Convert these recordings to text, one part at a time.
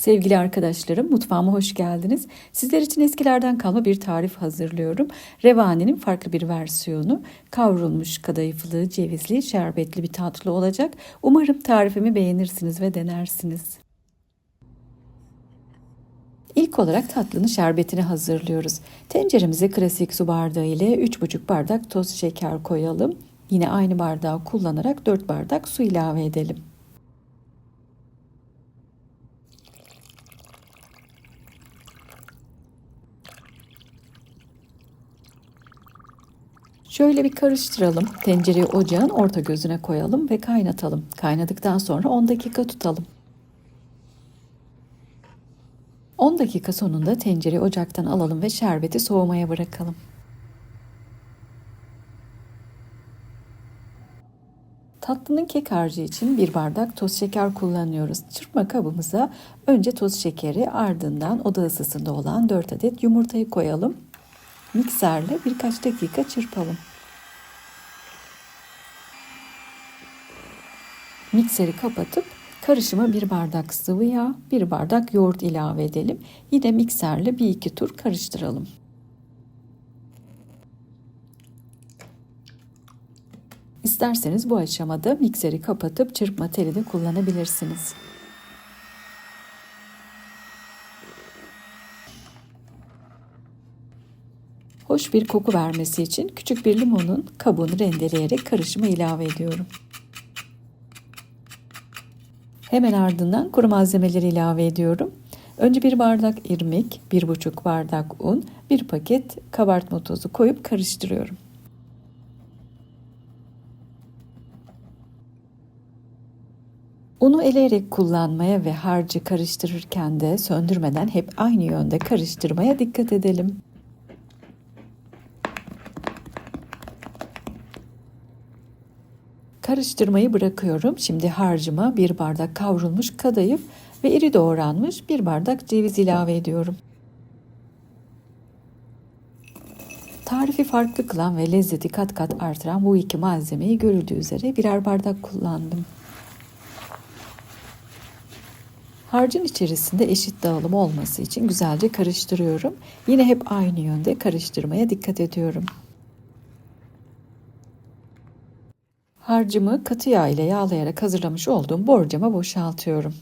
Sevgili arkadaşlarım, mutfağıma hoş geldiniz. Sizler için eskilerden kalma bir tarif hazırlıyorum. Revani'nin farklı bir versiyonu. Kavrulmuş kadayıflı, cevizli, şerbetli bir tatlı olacak. Umarım tarifimi beğenirsiniz ve denersiniz. İlk olarak tatlının şerbetini hazırlıyoruz. Tenceremize klasik su bardağı ile 3,5 bardak toz şeker koyalım. Yine aynı bardağı kullanarak 4 bardak su ilave edelim. Şöyle bir karıştıralım. Tencereyi ocağın orta gözüne koyalım ve kaynatalım. Kaynadıktan sonra 10 dakika tutalım. 10 dakika sonunda tencereyi ocaktan alalım ve şerbeti soğumaya bırakalım. Tatlının kek harcı için bir bardak toz şeker kullanıyoruz. Çırpma kabımıza önce toz şekeri ardından oda ısısında olan 4 adet yumurtayı koyalım. Mikserle birkaç dakika çırpalım. Mikseri kapatıp karışıma bir bardak sıvı yağ, bir bardak yoğurt ilave edelim. Yine mikserle bir iki tur karıştıralım. İsterseniz bu aşamada mikseri kapatıp çırpma teli de kullanabilirsiniz. Hoş bir koku vermesi için küçük bir limonun kabuğunu rendeleyerek karışıma ilave ediyorum. Hemen ardından kuru malzemeleri ilave ediyorum. Önce bir bardak irmik, bir buçuk bardak un, bir paket kabartma tozu koyup karıştırıyorum. Unu eleyerek kullanmaya ve harcı karıştırırken de söndürmeden hep aynı yönde karıştırmaya dikkat edelim. Karıştırmayı bırakıyorum. Şimdi harcıma bir bardak kavrulmuş kadayıf ve iri doğranmış bir bardak ceviz ilave ediyorum. Tarifi farklı kılan ve lezzeti kat kat artıran bu iki malzemeyi görüldüğü üzere birer bardak kullandım. Harcın içerisinde eşit dağılım olması için güzelce karıştırıyorum. Yine hep aynı yönde karıştırmaya dikkat ediyorum. Harcımı katı yağ ile yağlayarak hazırlamış olduğum borcama boşaltıyorum.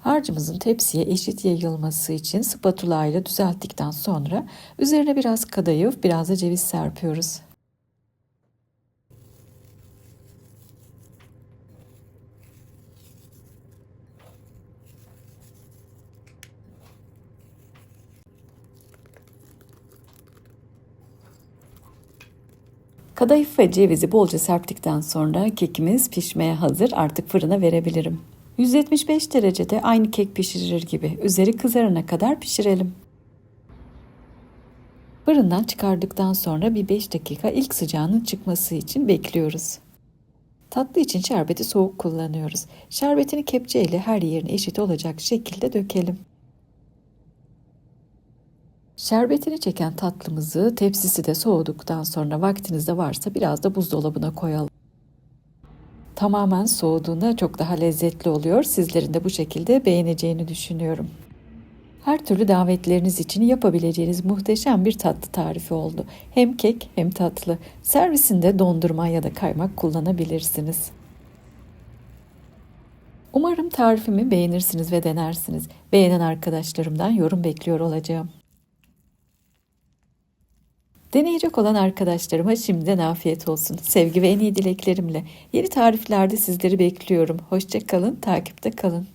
Harcımızın tepsiye eşit yayılması için spatula ile düzelttikten sonra üzerine biraz kadayıf, biraz da ceviz serpiyoruz. Kadayıf ve cevizi bolca serptikten sonra kekimiz pişmeye hazır. Artık fırına verebilirim. 175 derecede aynı kek pişirir gibi üzeri kızarana kadar pişirelim. Fırından çıkardıktan sonra bir 5 dakika ilk sıcağının çıkması için bekliyoruz. Tatlı için şerbeti soğuk kullanıyoruz. Şerbetini kepçe ile her yerine eşit olacak şekilde dökelim. Şerbetini çeken tatlımızı tepsisi de soğuduktan sonra vaktinizde varsa biraz da buzdolabına koyalım. Tamamen soğuduğunda çok daha lezzetli oluyor. Sizlerin de bu şekilde beğeneceğini düşünüyorum. Her türlü davetleriniz için yapabileceğiniz muhteşem bir tatlı tarifi oldu. Hem kek hem tatlı. Servisinde dondurma ya da kaymak kullanabilirsiniz. Umarım tarifimi beğenirsiniz ve denersiniz. Beğenen arkadaşlarımdan yorum bekliyor olacağım. Deneyecek olan arkadaşlarıma şimdiden afiyet olsun. Sevgi ve en iyi dileklerimle. Yeni tariflerde sizleri bekliyorum. Hoşça kalın, takipte kalın.